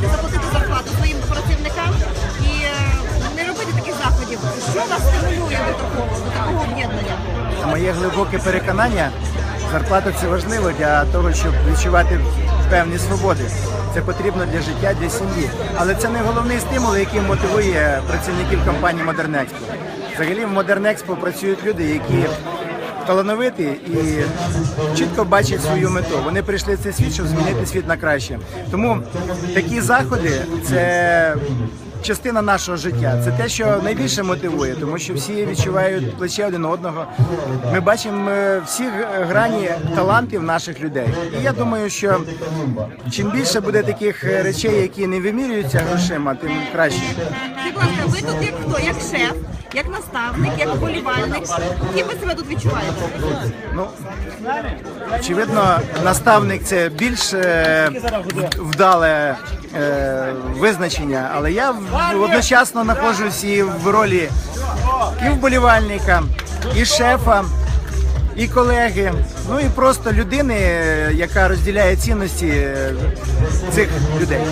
дати заплатити зарплату своїм працівникам і е, не робити таких заходів. Що вас стимулює до такого, до такого об'єднання? Моє глибоке переконання. Зарплата це важливо для того, щоб відчувати певні свободи. Це потрібно для життя, для сім'ї. Але це не головний стимул, який мотивує працівників компанії Модернекспо. Взагалі в Модернекспо працюють люди, які талановиті і чітко бачать свою мету. Вони прийшли в цей світ, щоб змінити світ на краще. Тому такі заходи це частина нашого життя. Це те, що найбільше мотивує, тому що всі відчувають плече один одного. Ми бачимо е, всі грані талантів наших людей. І я думаю, що чим більше буде таких е, речей, які не вимірюються грошима, тим краще. Будь ласка, ви тут як хто? Як шеф, як наставник, як вболівальник? Ким ви себе тут відчуваєте? Ну, очевидно, наставник це більш е, вдале е, визначення, але я одночасно знаходжусь і в ролі і вболівальника, і шефа, і колеги, ну і просто людини, е, яка розділяє цінності цих людей.